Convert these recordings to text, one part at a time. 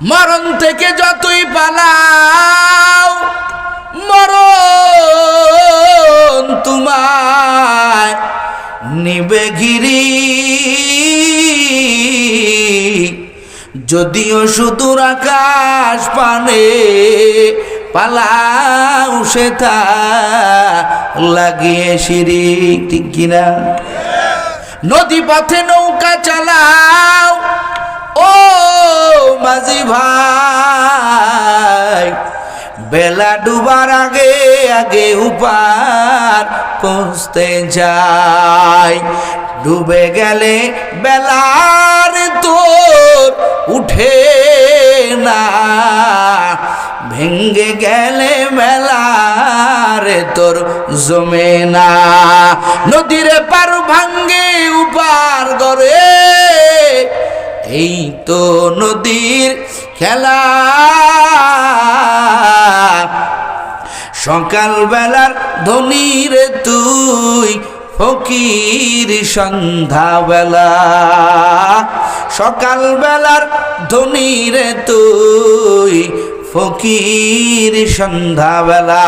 মরণ থেকে যতই পালাও, মরণ তোমায় নিবে গিরি যদিও সুদূর আকাশ পানে পালাও সে লাগিয়ে সিঁড়ি, ঠিক কিনা? নদী পথে নৌকা চালাও ও মাঝি ভাই, বেলা ডুবার আগে আগে উপার পৌঁছতে যাই। ডুবে গেলে বেলার তোর উঠে না ভেঙ্গে গেলে মেলারে তোর জমে না। নদীর পার ভাঙ্গে উপার গড়ে এই তো নদীর খেলা। সকালবেলার ধনির তুই ফকির সন্ধ্যাবেলা। সকালবেলার ধনির তুই ফকির সন্ধ্যাবেলা।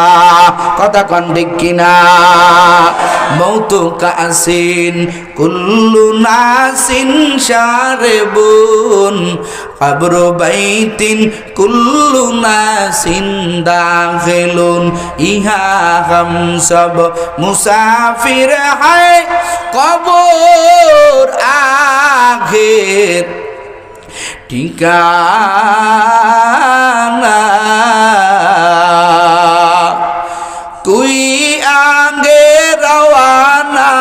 কথা কন ঠিক কিনা? মৌতু কাসিন কুল্লু নাসিন সারেবুন কবর বাইতিন, কুল্লু নাসিন, দাখিলুন। ইহা হাম সব মুসাফির হায় কবর আখের ঠিকানা। তুই আগে রওয়ানা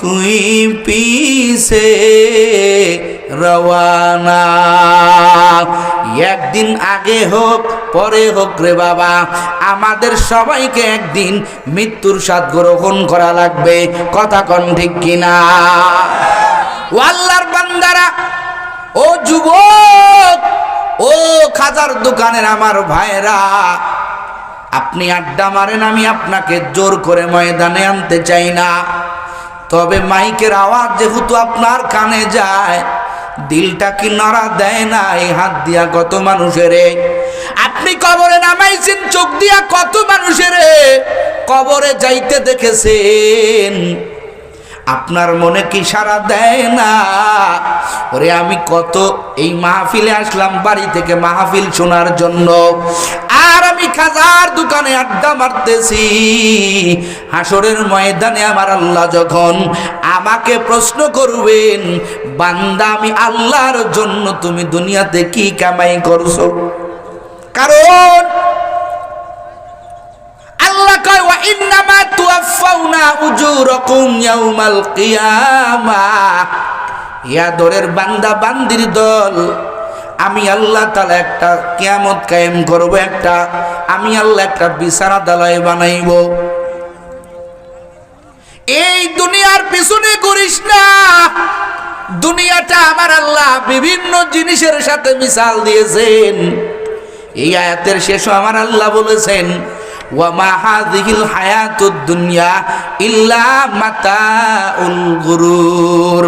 কুই পিছে রওয়ানা। একদিন আগে হোক, পরে হোক রে বাবা, আমাদের সবাইকে একদিন মৃত্যুর স্বাদ গ্রহণ করা লাগবে। কথা কন ঠিক কিনা? ও যুবক, ও খাজার দোকানের আমার ভাইরা আপনি আড্ডা মারেন, আমি আপনাকে জোর করে ময়দানে আনতে চাই না। তবে মাইকের আওয়াজ যেহেতু আপনার কানে যায়, দিলটা কি নড়া দেয় না, এই হাত দিয়া কত মানুষের? আপনি কবরে নামাইছেন, চোখ দিয়া কত মানুষের? কবরে যাইতে দেখেছেন আপনার মনে কি সারা দেয় না? ওরে, আমি কত এই মাহফিলে আসলাম বাড়ি থেকে মাহফিল শোনার জন্য। আর আমি খাজার দোকানে আড্ডা মারতেছি। হাসরের ময়দানে আমার আল্লাহ যখন আমাকে প্রশ্ন করবেন, বান্দা, আমি আল্লাহর জন্য তুমি দুনিয়াতে কি কামাই করছ? কারণ আল্লাহ কয় ওয়া ইন্নামা তুয়াফাউনা উজুরাকুম ইয়াউমাল কিয়ামাহ ইয়া দরের বান্দা, বান্দির দল, আমি আল্লাহ একটা কিয়ামত কায়েম করব, একটা, আমি আল্লাহ একটা আদালয় বানাইব। এই দুনিয়ার পিছনে করিস না। দুনিয়াটা আমার আল্লাহ বিভিন্ন জিনিসের সাথে মিশাল দিয়েছেন। এই আয়াতের শেষও আমার আল্লাহ বলেছেন ওয়ামা হাযিহিল হায়াতুদ দুনিয়া ইল্লা মাতাউল গুরুর।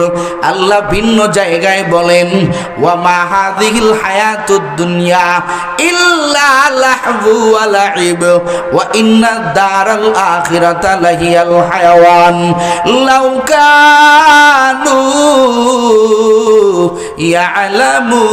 আল্লাহ ভিন্ন জায়গায় বলেন ওয়ামা হাযিহিল হায়াতুদ দুনিয়া ইল্লা লাহবু ওয়া লাইব, ওয়া ইন্না লাহিয়াল হায়াওয়ান। লাউ কানু ইয়ালামুন।